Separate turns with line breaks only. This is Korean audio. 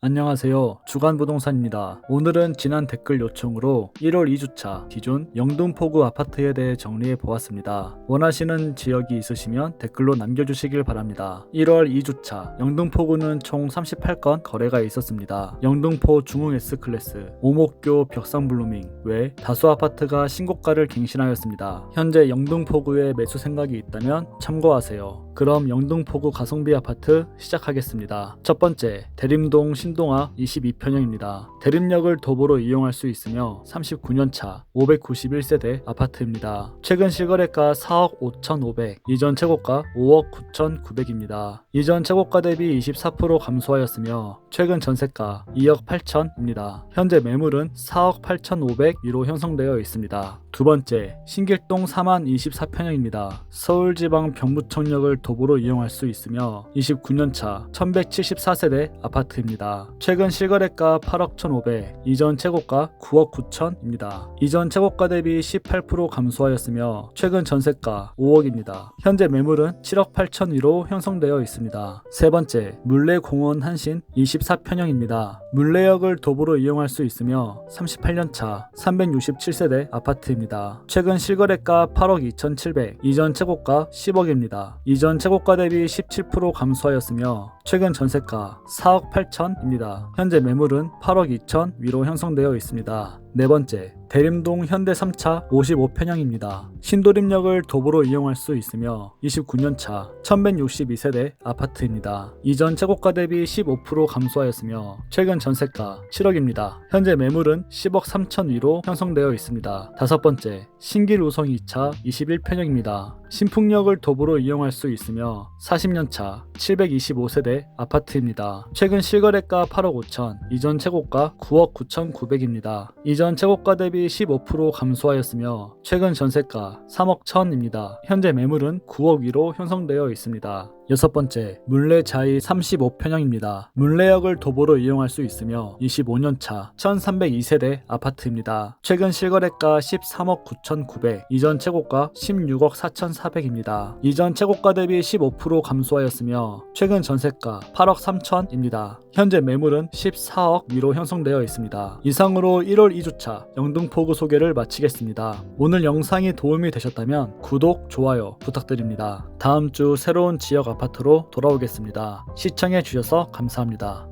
안녕하세요. 주간부동산입니다. 오늘은 지난 댓글 요청으로 1월 2주차 기존 영등포구 아파트에 대해 정리해 보았습니다. 원하시는 지역이 있으시면 댓글로 남겨주시길 바랍니다. 1월 2주차 영등포구는 총 38건 거래가 있었습니다. 영등포 중흥 S클래스, 오목교 벽상블루밍 외 다수 아파트가 신고가를 갱신하였습니다. 현재 영등포구에 매수 생각이 있다면 참고하세요. 그럼 영등포구 가성비 아파트 시작하겠습니다. 첫 번째, 대림동 신동아 22평형입니다. 대림역을 도보로 이용할 수 있으며 39년차 591세대 아파트입니다. 최근 실거래가 4억 5,500, 이전 최고가 5억 9,900입니다. 이전 최고가 대비 24% 감소하였으며 최근 전세가 2억 8천입니다. 현재 매물은 4억 8,500위로 형성되어 있습니다. 두 번째, 신길동 4만 24평형입니다. 서울지방 병무청역을 도보로 이용할 수 있으며 29년차 1174세대 아파트입니다. 최근 실거래가 8억 1,500, 이전 최고가 9억 9천입니다. 이전 최고가 대비 18% 감소하였으며 최근 전세가 5억입니다. 현재 매물은 7억 8천 위로 형성되어 있습니다. 세 번째, 물레공원 한신 24평형입니다. 물레역을 도보로 이용할 수 있으며 38년차 367세대 아파트입니다. 최근 실거래가 8억 2,700, 이전 최고가 10억입니다. 이전 최고가 대비 17% 감소하였으며 최근 전세가 4억 8천입니다. 현재 매물은 8억 2천 위로 형성되어 있습니다. 네 번째, 대림동 현대 3차 55평형입니다. 신도림역을 도보로 이용할 수 있으며 29년차 1162세대 아파트입니다. 이전 최고가 대비 15% 감소하였으며 최근 전세가 7억입니다. 현재 매물은 10억 3천 위로 형성되어 있습니다. 다섯 번째, 신길 우성 2차 21평형입니다. 신풍역을 도보로 이용할 수 있으며 40년차 725세대 아파트입니다. 최근 실거래가 8억 5천, 이전 최고가 9억 9,900입니다. 이전 최고가 대비 15% 감소하였으며 최근 전세가 3억 1천입니다. 현재 매물은 9억 위로 형성되어 있습니다. 여섯 번째, 물레자이 35평형입니다. 물레역을 도보로 이용할 수 있으며 25년차 1302세대 아파트입니다. 최근 실거래가 13억 9,900, 이전 최고가 16억 4,400입니다. 이전 최고가 대비 15% 감소하였으며 최근 전세가 8억 3천입니다. 현재 매물은 14억 위로 형성되어 있습니다. 이상으로 1월 2주차 영등포구 소개를 마치겠습니다. 오늘 영상이 도움이 되셨다면 구독, 좋아요 부탁드립니다. 다음 주 새로운 지역 아파트로 돌아오겠습니다. 시청해 주셔서 감사합니다.